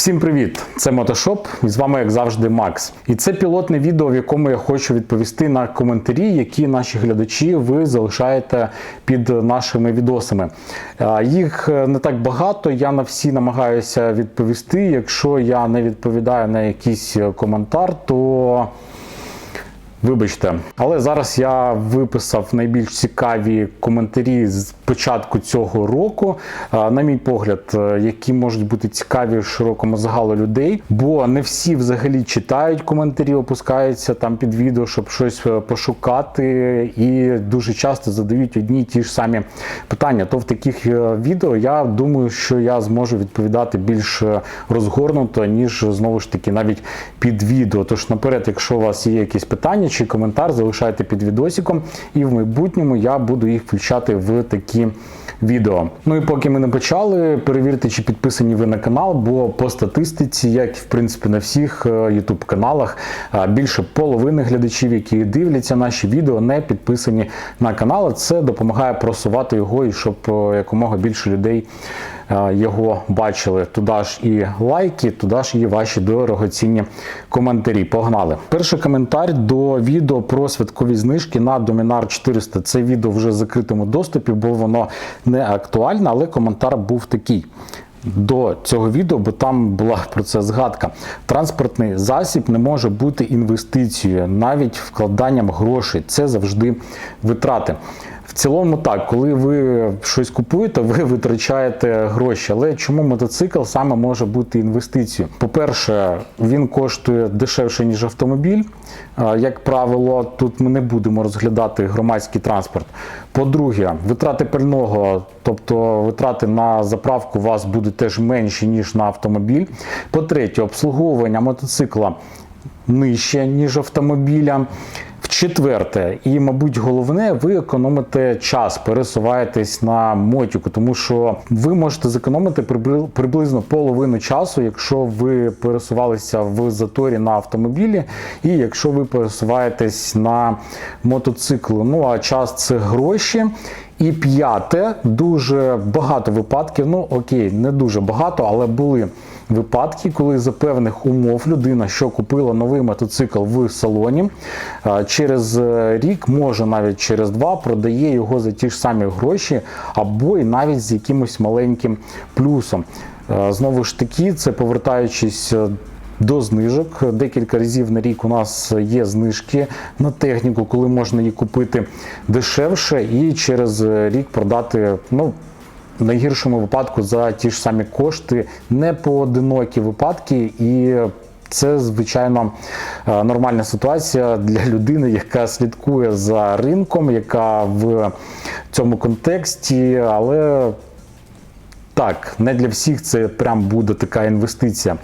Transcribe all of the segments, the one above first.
Всім привіт! Це Мотошоп, і з вами, як завжди, Макс. І це пілотне відео, в якому я хочу відповісти на коментарі, які наші глядачі ви залишаєте під нашими відосами. Їх е, не так багато. Я на всі намагаюся відповісти. Якщо я не відповідаю на якийсь е, коментар, то Вибачте, але зараз я виписав найбільш цікаві коментарі з початку цього року, на мій погляд, е, які можуть бути цікаві широкому загалу людей, бо не всі взагалі читають коментарі, опускаються там під відео, щоб щось е, пошукати, і дуже часто задають одні й ті ж самі питання. То в таких е, відео я думаю, що я зможу відповідати більш розгорнуто, ніж знову ж таки навіть під відео. Тож наперед, якщо у вас є якісь питання чи коментар, залишайте під відосиком, і в майбутньому я буду їх включати в такі відео. Ну і поки ми не почали, перевірте, чи підписані ви на канал, бо по статистиці, як в принципі на всіх YouTube каналах, більше половини глядачів, які дивляться наші відео, не підписані на канал. Це допомагає просувати його і щоб е, якомога більше людей е, його бачили. Туди ж і лайки, туди ж і ваші дорогоцінні коментарі. Погнали. Перший коментар до відео про святкові знижки на Dominar 400. Це відео вже в закритому доступі, бо воно не актуальне, але коментар був такий. До цього відео, бо там була про це згадка. Транспортний засіб не може бути інвестицією, навіть вкладанням грошей. Це завжди витрати. В цілому так, коли ви щось купуєте, ви витрачаєте гроші. Але чому мотоцикл саме може бути інвестицією? По-перше, він коштує дешевше, ніж автомобіль. Як правило, тут ми не будемо розглядати громадський транспорт. По-друге, витрати пального, тобто витрати на заправку у вас будуть теж менші, ніж на автомобіль. По-третє, обслуговування мотоцикла нижче, ніж автомобіля. В-четверте, і, мабуть, головне, ви економите час, пересуваєтесь на мотіку, тому що ви можете зекономити прибли- приблизно половину часу, якщо ви пересувалися в заторі на автомобілі, і якщо ви пересуваєтесь на мотоциклу. Ну а час це гроші. І п'яте, дуже багато випадків. Ну окей, не дуже багато, але були випадки, коли за певних умов людина, що купила новий мотоцикл в салоні, через е, рік, може навіть через два, продає його за ті ж самі гроші, або і навіть з якимось маленьким плюсом. Е, Знову ж таки, це повертаючись. е, до знижок декілька разів на рік у нас є знижки на техніку, коли можна її купити дешевше і через рік продати. Ну в найгіршому випадку за ті ж самі кошти, не поодинокі випадки, і це звичайно е, нормальна ситуація для людини, яка слідкує за ринком, яка в цьому контексті, але так, не для всіх це прям буде така інвестиція.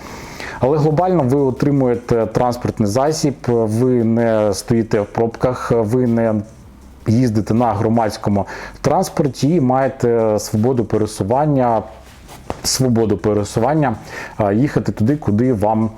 Але глобально ви отримуєте транспортний засіб, ви не стоїте в пробках, ви не їздите на громадському транспорті і маєте свободу пересування, свободу пересування, їхати туди, куди вам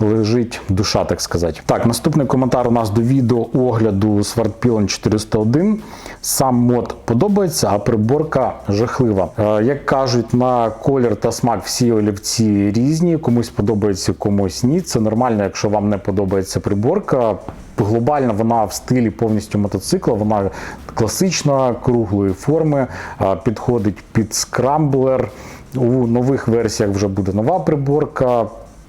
лежить душа, так сказати. Так, наступний коментар у нас до відео огляду Swordpilon 401. Сам мод подобається, а приборка жахлива. Е, Як кажуть, на колір та смак всі олівці різні, комусь подобається, комусь ні. Це нормально, якщо вам не подобається приборка. Глобально вона в стилі повністю мотоцикла, вона класична, круглої форми, е, підходить під скрамблер. У нових версіях вже буде нова приборка.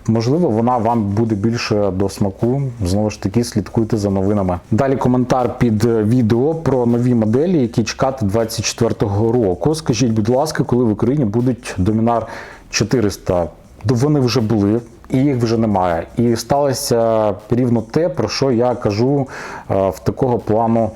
Можливо, вона вам буде більше до смаку. Знову ж таки, слідкуйте за новинами. Далі коментар під відео про нові моделі, які чекати 24-го року. Скажіть, будь ласка, коли в Україні будуть Домінар 400? До- Вони вже були. І їх вже немає. І сталося рівно те, про що я кажу е, в такого плану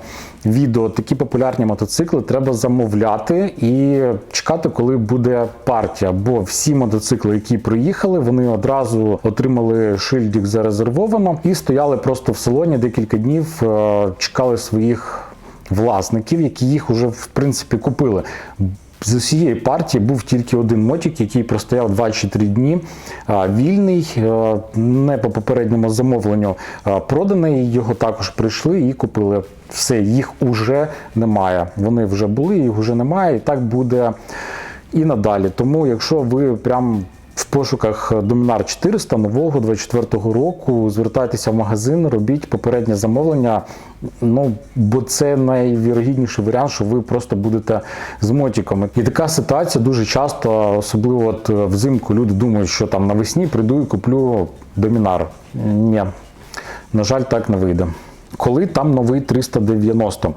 відео. Такі популярні мотоцикли треба замовляти і чекати, коли буде партія. Бо всі мотоцикли, які приїхали, вони одразу отримали шильдик зарезервовано і стояли просто в салоні декілька днів, е, чекали своїх власників, які їх вже в принципі купили. З усієї партії був тільки один мотик, який простояв 2 чи 3 дні. Вільний, е, не по попередньому замовленню проданий. Його також прийшли і купили. Все, їх уже немає. Вони вже були, їх вже немає, і так буде і надалі. Тому, якщо ви прям в пошуках Dominar 400 нового 24-го року. Звертайтеся в магазин, робіть попереднє замовлення. Ну, бо це найвірогідніший варіант, що ви просто будете з мотиками. І така ситуація дуже часто, особливо от взимку, люди думають, що там навесні прийду і куплю Домінар. Ні, на жаль, так не вийде. Коли там новий 390.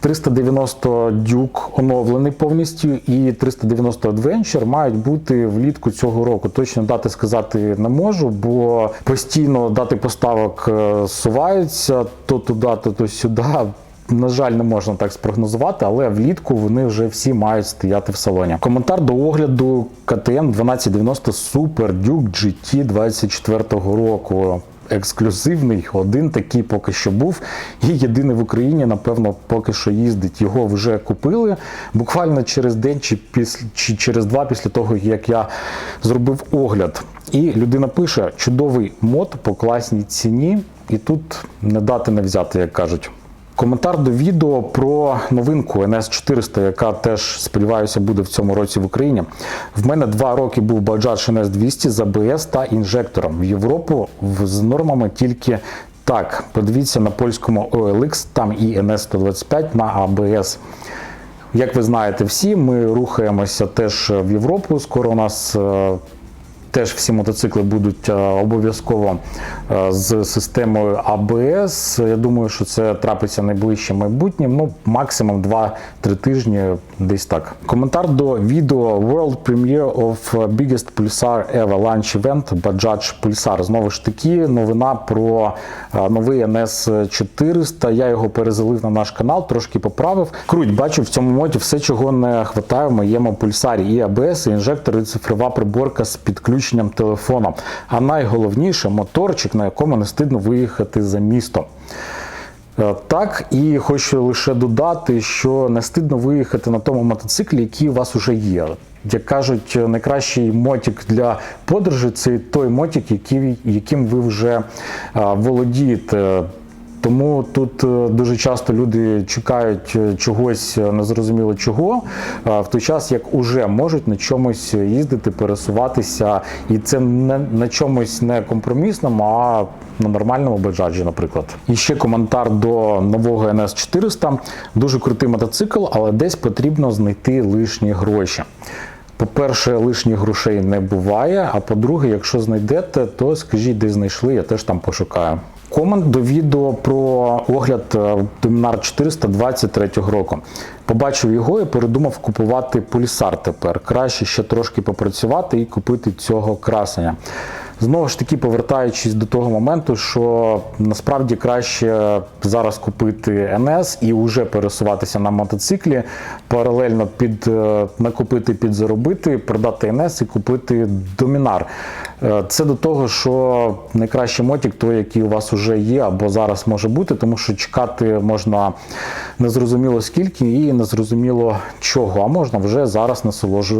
390 Duke оновлений повністю, і 390 Adventure мають бути влітку цього року. Точно дати сказати не можу, бо постійно дати поставок е, суваються то туди, то, то сюди. На жаль, не можна так спрогнозувати, але влітку вони вже всі мають стояти в салоні. Коментар до огляду КТМ 1290 Super Duke GT 24 року. Ексклюзивний, один такий поки що був. І єдиний в Україні, напевно, поки що їздить. Його вже купили буквально через день чи, після, чи через два після того, як я зробив огляд. І людина пише: чудовий мод по класній ціні, і тут не дати не взяти, як кажуть. Коментар до відео про новинку NS400, яка теж сподіваюся буде в цьому році в Україні. В мене два роки був Bajaj NS200 з ABS та інжектором. В Європу з нормами тільки так. Подивіться на польському OLX, там і NS125 на ABS. Як ви знаєте всі, ми рухаємося теж в Європу. Скоро у нас е, теж всі мотоцикли будуть е, обов'язково е, з системою АБС. Я думаю, що це трапиться найближчим майбутнім. Ну, максимум 2-3 тижні, десь так. Коментар до відео World Premiere of Biggest Pulsar Ever Launch Event Bajaj Pulsar. Знову ж таки, новина про е, новий NS 400. Я його перезалив на наш канал, трошки поправив. Круть, бачу в цьому моді все, чого не хватає в моєму пульсарі. І АБС, і інжектор, і цифрова приборка з підключенням телефону. А найголовніше моторчик, на якому не стидно виїхати за місто. Е, Так, і хочу лише додати, що не стидно виїхати на тому мотоциклі, який у вас вже є. Як кажуть, найкращий мотик для подорожі це той мотик, яким ви вже е, володієте. Тому тут е, дуже часто люди чекають е, чогось е, незрозуміло чого, в той час як уже можуть на чомусь їздити, пересуватися, і це не на чомусь не компромісному, а на нормальному баджаджі, наприклад. І ще коментар до нового NS 400. Дуже крутий мотоцикл, але десь потрібно знайти лишні гроші. По-перше, лишніх грошей не буває. А по-друге, якщо знайдете, то скажіть, де знайшли, я теж там пошукаю. Комент до відео про огляд е, Dominar 423 року. Побачив його і передумав купувати пульсар тепер. Краще ще трошки попрацювати і купити цього красення. Знову ж таки, повертаючись до того моменту, що насправді краще зараз купити NS і вже пересуватися на мотоциклі, паралельно під е, накупити, підзаробити, продати NS і купити Домінар. Е, Це до того, що найкращий мотик той, який у вас вже є, або зараз може бути, тому що чекати можна незрозуміло скільки і незрозуміло чого, а можна вже зараз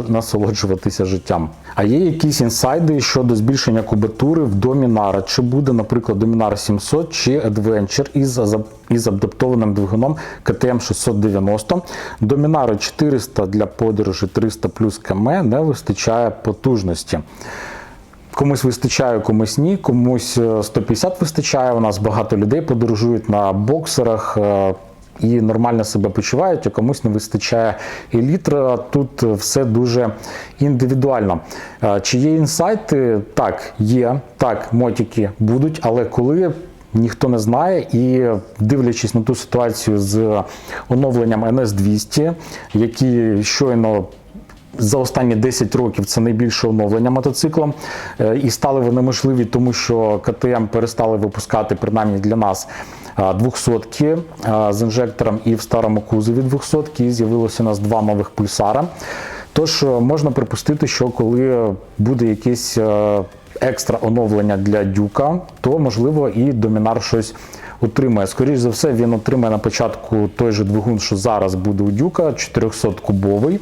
насолоджуватися життям. А є якісь інсайди щодо збільшення кубатури в Домінара? Чи буде, наприклад, Домінар 700 чи Adventure із, із адаптованим двигуном КТМ 690? Домінару 400 для подорожі 300 плюс км не вистачає потужності. Комусь вистачає, комусь ні, комусь е, 150 вистачає. У нас багато людей подорожують на боксерах е, і нормально себе почувають, а комусь не вистачає і літра. Тут е, все дуже індивідуально. Е, Чи є інсайти? Так, є. Так, мотики будуть, але коли. Ніхто не знає, і дивлячись на ту ситуацію з оновленням NS200, які щойно за останні 10 років це найбільше оновлення мотоцикла. Е, І стали вони можливі, тому що КТМ перестали випускати, принаймні для нас, 200 з інжектором і в старому кузові 200 і з'явилося у нас два нових пульсара. Тож е, можна припустити, що коли буде якесь е, екстра оновлення для дюка, то можливо і домінар щось отримає. Скоріше за все, він отримає на початку той же двигун, що зараз буде у Дюка, 400-кубовий.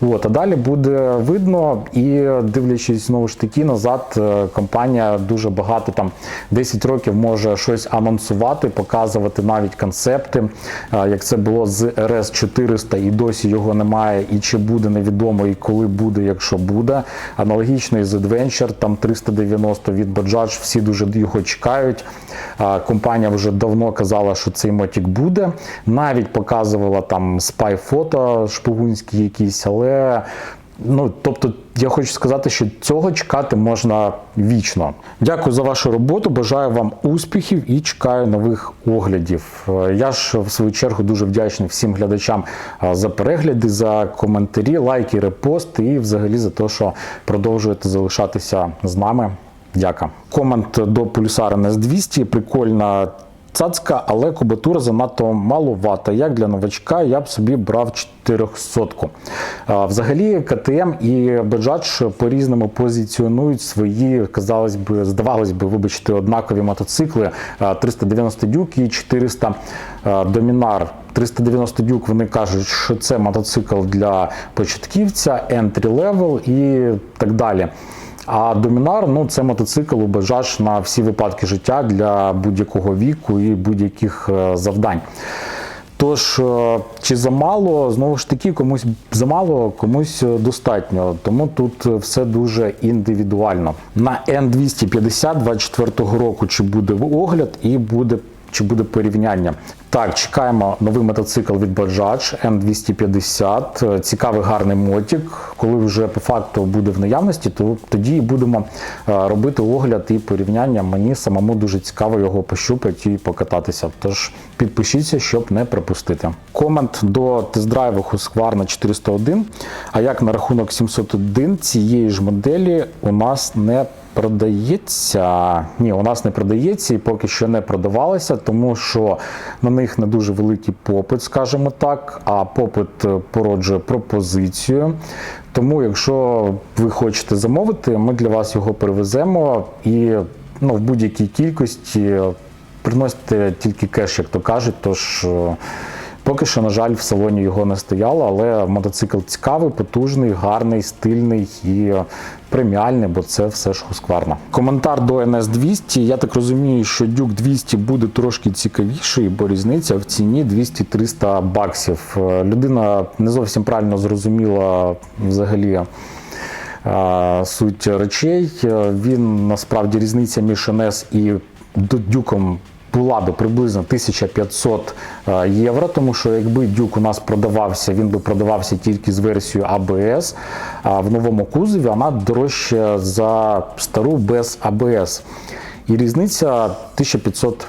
От, а далі буде видно, і дивлячись знову ж таки назад, е, компанія дуже багато там 10 років може щось анонсувати, показувати навіть концепти. Е, Як це було з RS 400 і досі його немає, і чи буде невідомо, і коли буде, якщо буде. Аналогічно і з Adventure, там 390 від Bajaj, всі дуже його чекають. Компанія вже давно казала, що цей мотик буде. Навіть показувала там спай фото шпигунські якісь, але. Ну, тобто, я хочу сказати, що цього чекати можна вічно. Дякую за вашу роботу. Бажаю вам успіхів і чекаю нових оглядів. Е, Я ж в свою чергу дуже вдячний всім глядачам е, за перегляди, за коментарі, лайки, репости і взагалі за те, що продовжуєте залишатися з нами. Дяка. Комент до Pulsar NS200. Прикольна цацка, але кубатура занадто маловата. Як для новачка я б собі брав 400-ку. Взагалі, КТМ і Bajaj по-різному позиціонують свої, казалось би, здавалось би, вибачте, однакові мотоцикли. 390 дюк і 400 Домінар. 390 дюк вони кажуть, що це мотоцикл для початківця, entry level і так далі. А Домінар ну це мотоцикл Bajaj на всі випадки життя для будь-якого віку і будь-яких е, завдань. Тож, е, чи замало, знову ж таки, комусь замало, комусь е, достатньо. Тому тут все дуже індивідуально. На N250 24 року чи буде огляд і буде. Чи буде порівняння? Так, чекаємо новий мотоцикл від Bajaj N250. Цікавий гарний мотик. Коли вже по факту буде в наявності, то тоді будемо е, робити огляд і порівняння. Мені самому дуже цікаво його пощупати і покататися. Тож підпишіться, щоб не пропустити. Комент до тест-драйву Husqvarna 401. А як на рахунок 701 цієї ж моделі у нас не продається. Ні, у нас не продається і поки що не продавалося, тому що на них не дуже великий попит, скажімо так. А попит е, породжує пропозицію. Тому, якщо ви хочете замовити, ми для вас його привеземо і ну, в будь-якій кількості приносите тільки кеш, як то кажуть. Тож е, Поки що, на жаль, в салоні його не стояло, але мотоцикл цікавий, потужний, гарний, стильний і преміальний, бо це все ж Husqvarna. Коментар до NS200. Я так розумію, що Duke 200 буде трошки цікавіший, бо різниця в ціні 200-300 баксів. Е, Людина не зовсім правильно зрозуміла взагалі. е, Суть речей. Е, Він насправді різниця між NS і дюком була би приблизно 1500 е, євро, тому що якби дюк у нас продавався, він би продавався тільки з версією АБС. а в новому кузові вона дорожча за стару без АБС. І різниця 1500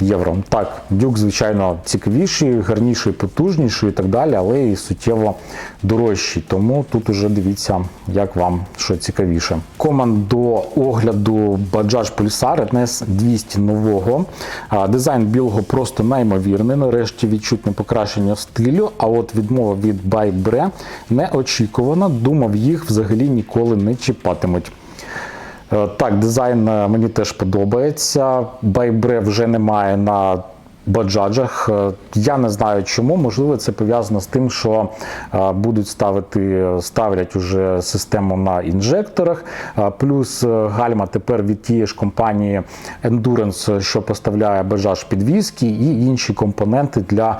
євро. Так, дюк, звичайно, цікавіший, гарніший, потужніший і так далі, але і суттєво дорожчий. Тому тут уже дивіться, як вам що цікавіше. Команд до огляду Bajaj Pulsar NS 200 нового. Дизайн білого просто неймовірний. Нарешті відчутне покращення стилю. А от відмова від Bre неочікувана. Думав, їх взагалі ніколи не чіпатимуть. Е, Так, дизайн е, мені теж подобається. Байбре вже немає на баджаджах. Е, Я не знаю чому. Можливо, це пов'язано з тим, що е, будуть ставити, ставлять уже систему на інжекторах. Е, Плюс гальма тепер від тієї ж компанії Endurance, що поставляє Bajaj підвіски, і інші компоненти для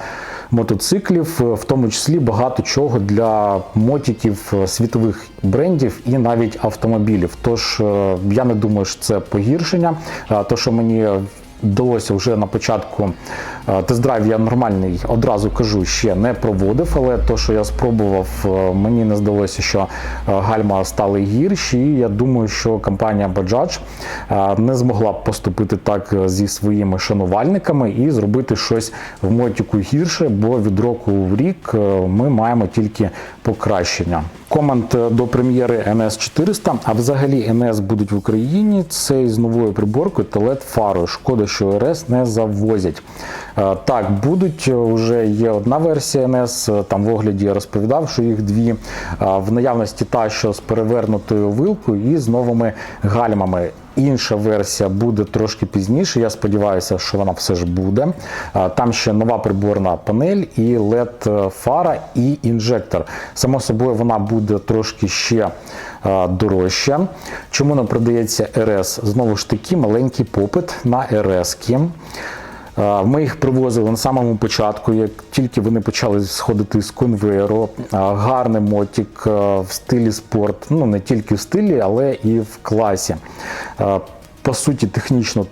мотоциклів, в тому числі багато чого для мотиків е, світових брендів і навіть автомобілів. Тож я не думаю, що це погіршення. То, що мені вдалося вже на початку е, тест-драйв я нормальний, одразу кажу, ще не проводив, але то, що я спробував, е, мені не здалося, що е, гальма стали гірші. І я думаю, що компанія Bajaj не змогла б поступити так зі своїми шанувальниками і зробити щось в мотіку гірше, бо від року в рік ми маємо тільки покращення. Комент до прем'єри NS 400, а взагалі NS будуть в Україні. Це з новою приборкою та LED фарою. Шкода, що РС не завозять. Е, Так, будуть е, вже є одна версія NS, е, Там в огляді я розповідав, що їх дві в наявності та, що з перевернутою вилкою і з новими гальмами. Інша версія буде трошки пізніше. Я сподіваюся, що вона все ж буде. Там ще нова приборна панель і LED фара і інжектор. Само собою, вона буде трошки ще дорожча. Чому нам продається РС? Знову ж таки, маленький попит на РС-ки. Е, Ми їх привозили на самому початку, як тільки вони почали сходити з конвейеру. Гарний мотик в стилі спорт, ну не тільки в стилі, але і в класі. По суті, технічно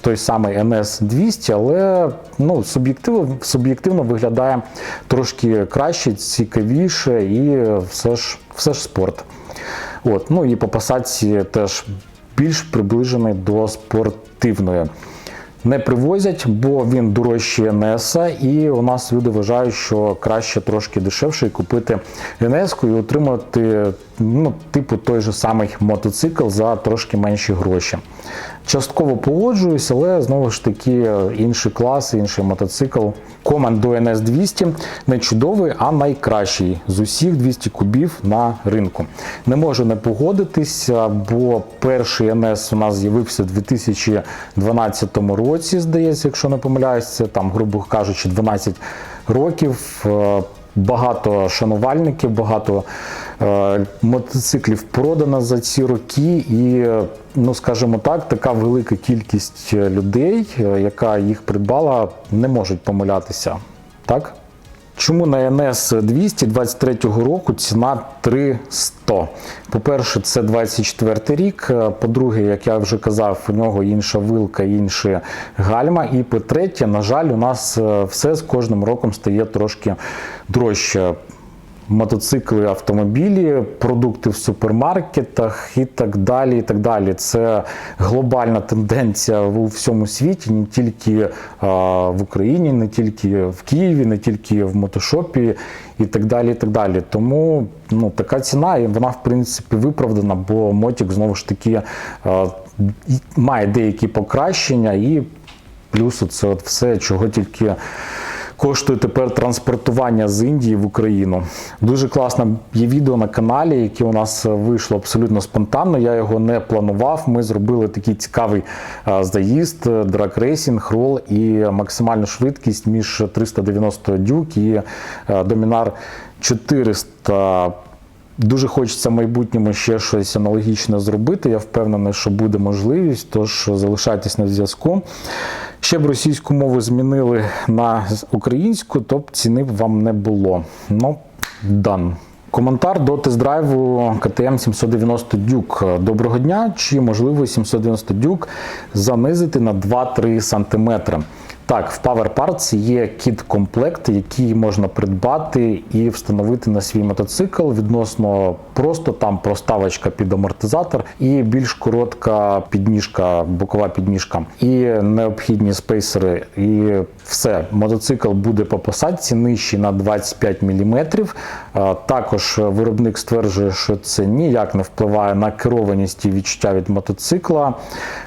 той, самий NS200, але ну, суб'єктивно, суб'єктивно виглядає трошки краще, цікавіше і все ж, все ж спорт. От, ну і по посадці теж більш приближений до спортивної. Не привозять, бо він дорожче НС, і у нас люди вважають, що краще трошки дешевше купити НС і отримати ну, типу той же самий мотоцикл за трошки менші гроші. Частково погоджуюсь, але знову ж таки інший клас, інший мотоцикл. Команд NS 200 не чудовий, а найкращий з усіх 200 кубів на ринку. Не можу не погодитися, бо перший NS у нас з'явився у 2012 році, здається, якщо не помиляюсь, це там, грубо кажучи, 12 років. Е, Багато шанувальників, багато мотоциклів продано за ці роки, і, е, ну скажімо так, така велика кількість людей, е, яка їх придбала, не можуть помилятися. Так? Чому на НС 223 року ціна 300? По-перше, це 24 рік. Е, По-друге, як я вже казав, у нього інша вилка, інші гальма. І по-третє, на жаль, у нас е, все з кожним роком стає трошки дорожче. Мотоцикли, автомобілі, продукти в супермаркетах і так далі. і так далі. Це глобальна тенденція у всьому світі, не тільки в Україні, не тільки в Києві, не тільки в мотошопі і так далі. і так далі. Тому ну, така ціна, і вона в принципі виправдана, бо Мотік знову ж таки має деякі покращення, і плюс це все, чого тільки коштує тепер транспортування з Індії в Україну. Дуже класне є відео на каналі, яке у нас вийшло абсолютно спонтанно. Я його не планував. Ми зробили такий цікавий е, заїзд, драг-рейсінг, рол і максимальну швидкість між 390 дюк і е, Домінар 400. Дуже хочеться в майбутньому ще щось аналогічне зробити. Я впевнений, що буде можливість, тож залишайтесь на зв'язку. Ще б російську мову змінили на українську, то б ціни б вам не було. Ну, дан. Коментар до тест-драйву КТМ 790 Дюк. Доброго дня. Чи можливо 790 Дюк занизити на 2-3 см? Так, в Power Parts є кіт-комплект, який можна придбати і встановити на свій мотоцикл. Відносно просто там проставочка під амортизатор і більш коротка підніжка, бокова підніжка, і необхідні спейсери. І все, мотоцикл буде по посадці нижчий на 25 мм. Також виробник стверджує, що це ніяк не впливає на керованість і відчуття від мотоцикла.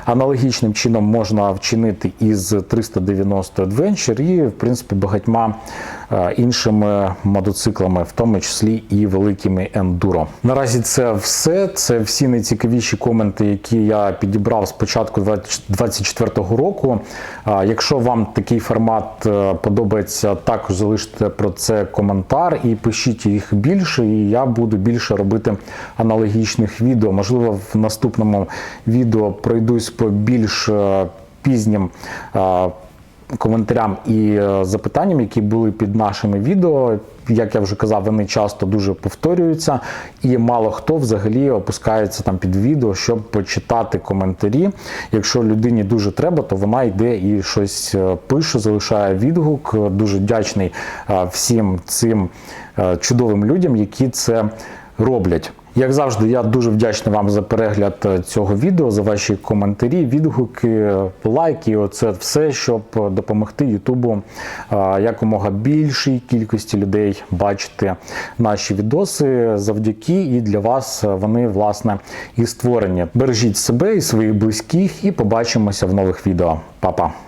Аналогічним чином можна вчинити із 390 Adventure і, в принципі, багатьма е, іншими мотоциклами, в тому числі і великими ендуро. Наразі це все. Це всі найцікавіші коменти, які я підібрав з початку 2024 року. Якщо вам такий формат е, подобається, також залиште про це коментар і пишіть їх більше, і я буду більше робити аналогічних відео. Можливо, в наступному відео пройдусь по більш е, пізнім коментарям і е, запитанням, які були під нашими відео. Як я вже казав, вони часто дуже повторюються, і мало хто взагалі опускається там під відео, щоб почитати коментарі. Якщо людині дуже треба, то вона йде і щось е, пише, залишає відгук. Дуже вдячний е, всім цим чудовим людям, які це роблять. Як завжди, я дуже вдячний вам за перегляд е, цього відео, за ваші коментарі, відгуки, лайки. Оце все, щоб допомогти Ютубу е, якомога більшій кількості людей бачити наші відоси. Завдяки і для вас вони власне і створені. Бережіть себе і своїх близьких, і побачимося в нових відео. Па-па!